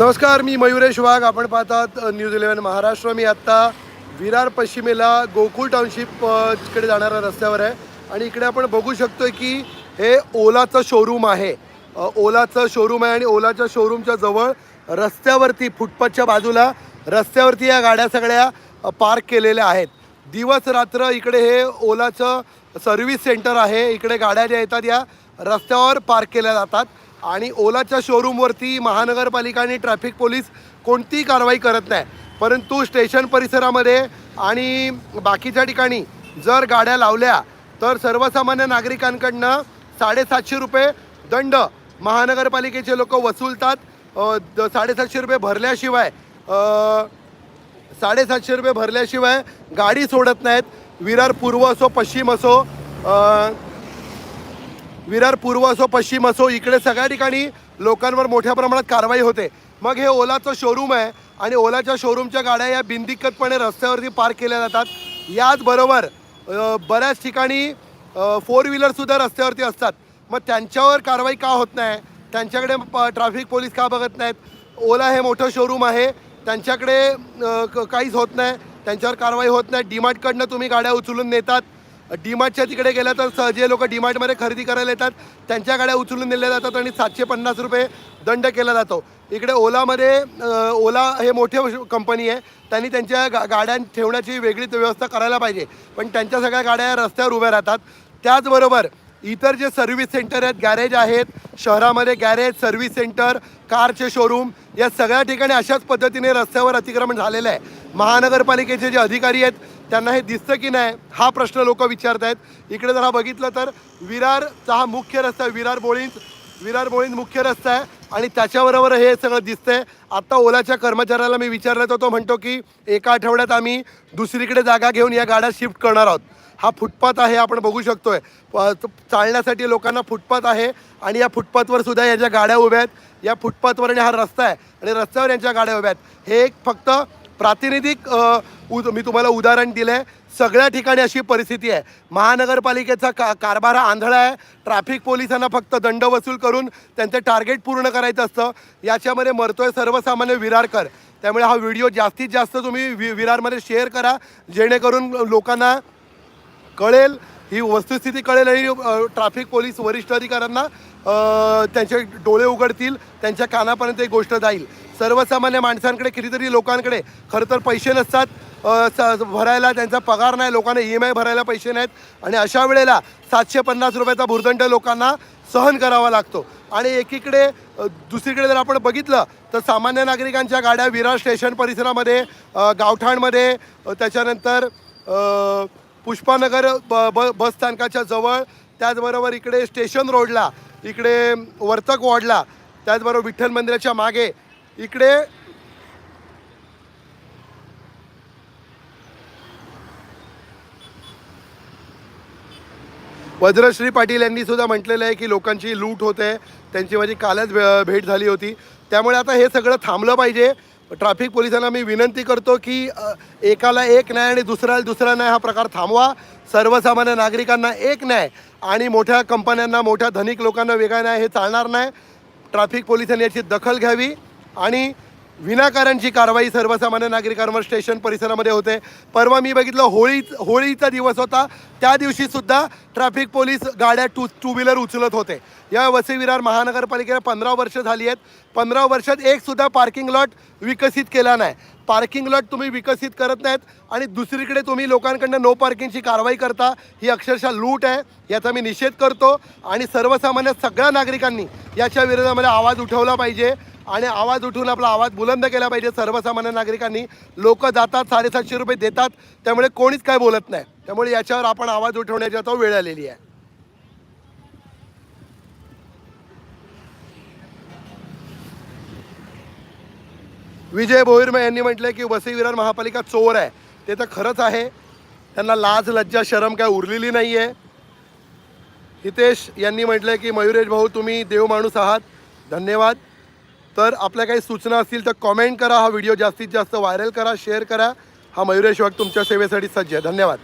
नमस्कार मी मयुरेश वाघ. आपण पाहतात न्यूज इलेव्हन महाराष्ट्र. मी आत्ता विरार पश्चिमेला गोकुळ टाउनशिप जाणाऱ्या रस्त्यावर आहे. आणि इकडे आपण बघू शकतो की हे ओलाचं शोरूम आहे. ओलाचं शोरूम आहे आणि ओलाच्या शोरूमच्या जवळ रस्त्यावरती फुटपाथच्या बाजूला रस्त्यावरती या गाड्या सगळ्या पार्क केलेल्या आहेत. दिवस रात्र इकडे हे ओलाचं सर्व्हिस सेंटर आहे. इकडे गाड्या ज्या येतात या रस्त्यावर पार्क केल्या जातात. आणि ओलाच्या शोरूमवरती महानगरपालिका आणि ट्रॅफिक पोलीस कोणतीही कारवाई करत नाही. परंतु स्टेशन परिसरामध्ये आणि बाकीच्या ठिकाणी जर गाड्या लावल्या तर सर्वसामान्य नागरिकांकडनं साडेसातशे रुपये दंड महानगरपालिकेचे लोक वसूलतात. द- साडेसातशे रुपये भरल्याशिवाय साडेसातशे रुपये भरल्याशिवाय गाडी सोडत नाहीत. विरार पूर्व असो पश्चिम असो विरार पूर्व असो पश्चिम असो इकडे सगळ्या ठिकाणी लोकांवर मोठ्या प्रमाणात कारवाई होते. मग हे ओलाचं शोरूम आहे आणि ओलाच्या शोरूमच्या गाड्या या बिनदिक्कतपणे रस्त्यावरती पार्क केल्या जातात. याचबरोबर बऱ्याच ठिकाणी फोर व्हीलरसुद्धा रस्त्यावरती असतात. मग त्यांच्यावर कारवाई का होत नाही? त्यांच्याकडे ट्रॅफिक पोलीस का बघत नाहीत? ओला हे मोठं शोरूम आहे. त्यांच्याकडे क- काहीच होत नाही. त्यांच्यावर कारवाई होत नाही. डीमार्टकडनं तुम्ही गाड्या उचलून नेतात. डीमार्टच्या तिकडे गेल्या तर जे लोक डीमार्टमध्ये खरेदी करायला येतात त्यांच्या गाड्या उचलून नेल्या जातात आणि सातशे पन्नास रुपये दंड केला जातो. इकडे ओलामध्ये ओला हे मोठे कंपनी आहे. त्यांनी त्यांच्या गा गाड्या ठेवण्याची वेगळीच व्यवस्था करायला पाहिजे. पण त्यांच्या सगळ्या गाड्या रस्त्यावर उभ्या राहतात. त्याचबरोबर इतर जे सर्व्हिस सेंटर आहेत गॅरेज आहेत शहरामध्ये गॅरेज सर्व्हिस सेंटर कारचे शोरूम या सगळ्या ठिकाणी अशाच पद्धतीने रस्त्यावर अतिक्रमण झालेलं आहे. महानगरपालिकेचे जे अधिकारी आहेत त्यांना हे दिसतं की नाही हा प्रश्न लोक विचारत आहेत. इकडे जर हा बघितलं तर विरारचा हा मुख्य रस्ता आहे. विरार बोळींच विरार बोळींज मुख्य रस्ता आहे. आणि त्याच्याबरोबर हे सगळं दिसतंय. आत्ता ओलाच्या कर्मचाऱ्याला मी विचारलं तर तो म्हणतो की एका आठवड्यात आम्ही दुसरीकडे जागा घेऊन या गाड्या शिफ्ट करणार आहोत. हा फुटपाथ आहे आपण बघू शकतोय. चालण्यासाठी लोकांना फुटपाथ आहे. आणि या फुटपाथवर सुद्धा याच्या गाड्या उभ्या आहेत या फुटपाथवर आणि हा रस्ता आहे. आणि रस्त्यावर यांच्या गाड्या उभ्या आहेत. हे एक फक्त प्रातिनिधिक उद मी तुम्हाला उदाहरण दिलं आहे सगळ्या ठिकाणी अशी परिस्थिती आहे. महानगरपालिकेचा का कारभार हा आंधळा आहे. ट्रॅफिक पोलिसांना फक्त दंड वसूल करून त्यांचे टार्गेट पूर्ण करायचं असतं. याच्यामध्ये मरतोय सर्वसामान्य विरारकर. त्यामुळे हा व्हिडिओ जास्तीत जास्त तुम्ही वि विरारमध्ये शेअर करा. जेणेकरून लोकांना कळेल ही वस्तुस्थिती कळेल आणि ट्रॅफिक पोलीस वरिष्ठ अधिकाऱ्यांना त्यांचे डोळे उघडतील त्यांच्या कानापर्यंत ही गोष्ट जाईल. सर्वसामान्य माणसांकडे कितीतरी लोकांकडे खरं तर पैसे नसतात. स- भरायला त्यांचा पगार नाही लोकांना ई एम आय भरायला पैसे नाहीत. आणि अशा वेळेला सातशे पन्नास रुपयाचा भुर्दंड लोकांना सहन करावा लागतो. आणि एकीकडे दुसरीकडे जर आपण बघितलं तर सामान्य नागरिकांच्या गाड्या विरार स्टेशन परिसरामध्ये गावठाणमध्ये त्याच्यानंतर पुष्पानगर ब ब बस स्थानकाच्या जवळ त्याचबरोबर इकडे स्टेशन रोडला इकडे वर्तक वॉर्डला त्याचबरोबर विठ्ठल मंदिराच्या मागे इकडे. वज्रश्री पाटील यांनी सुद्धा म्हटलेलं आहे की लोकांची लूट होते. त्यांची माझी कालच भेट झाली होती. त्यामुळे आता हे सगळं थांबलं पाहिजे. ट्रॅफिक पोलिसांना मी विनंती करतो की एकाला एक न्याय आणि दुसऱ्याला दुसरा न्याय हा प्रकार थांबवा. सर्वसामान्य नागरिकांना एक न्याय आणि मोठ्या कंपन्यांना मोठ्या धनिक लोकांना वेगळा न्याय हे चालणार नाही. ट्रॅफिक पोलिसांनी याची दखल घ्यावी. आणि विनाकारणची कारवाई सर्वसामान्य नागरिकांवर स्टेशन परिसरामध्ये होते. परवा मी बघितलं होळी होळीचा दिवस होता. त्या दिवशीसुद्धा ट्रॅफिक पोलीस गाड्या टू टू व्हीलर उचलत होते. या वसई विरार महानगरपालिकेला पंधरा वर्ष झाली आहेत. पंधरा वर्षात एकसुद्धा पार्किंग लॉट विकसित केला नाही. पार्किंग लॉट तुम्ही विकसित करत नाहीत आणि दुसरीकडे तुम्ही लोकांकडनं नो पार्किंगची कारवाई करता ही अक्षरशः लूट आहे. याचा मी निषेध करतो. आणि सर्वसामान्य सगळ्या नागरिकांनी याच्या विरोधामध्ये आवाज उठवला पाहिजे. आणि आवाज उठवून आपला आवाज बुलंद केला पाहिजे सर्वसामान्य नागरिकांनी. लोक जातात साडेसातशे रुपये देतात त्यामुळे कोणीच काय बोलत नाही. त्यामुळे याच्यावर आपण आवाज उठवण्याची आता वेळ आलेली आहे. विजय भोईरमे यांनी म्हटलं की वसई विरार महापालिका चोर आहे. ते तर खरंच आहे. त्यांना लाज लज्जा शरम काय उरलेली नाही आहे हितेश यांनी म्हटलं की मयुरेश भाऊ तुम्ही देव माणूस आहात. धन्यवाद. तर आपल्या काही सूचना असतील तर कॉमेंट करा. हा व्हिडिओ जास्तीत जास्त व्हायरल करा शेअर करा. हा मयुरेश वाघ तुमच्या सेवेसाठी सज्ज आहे. धन्यवाद.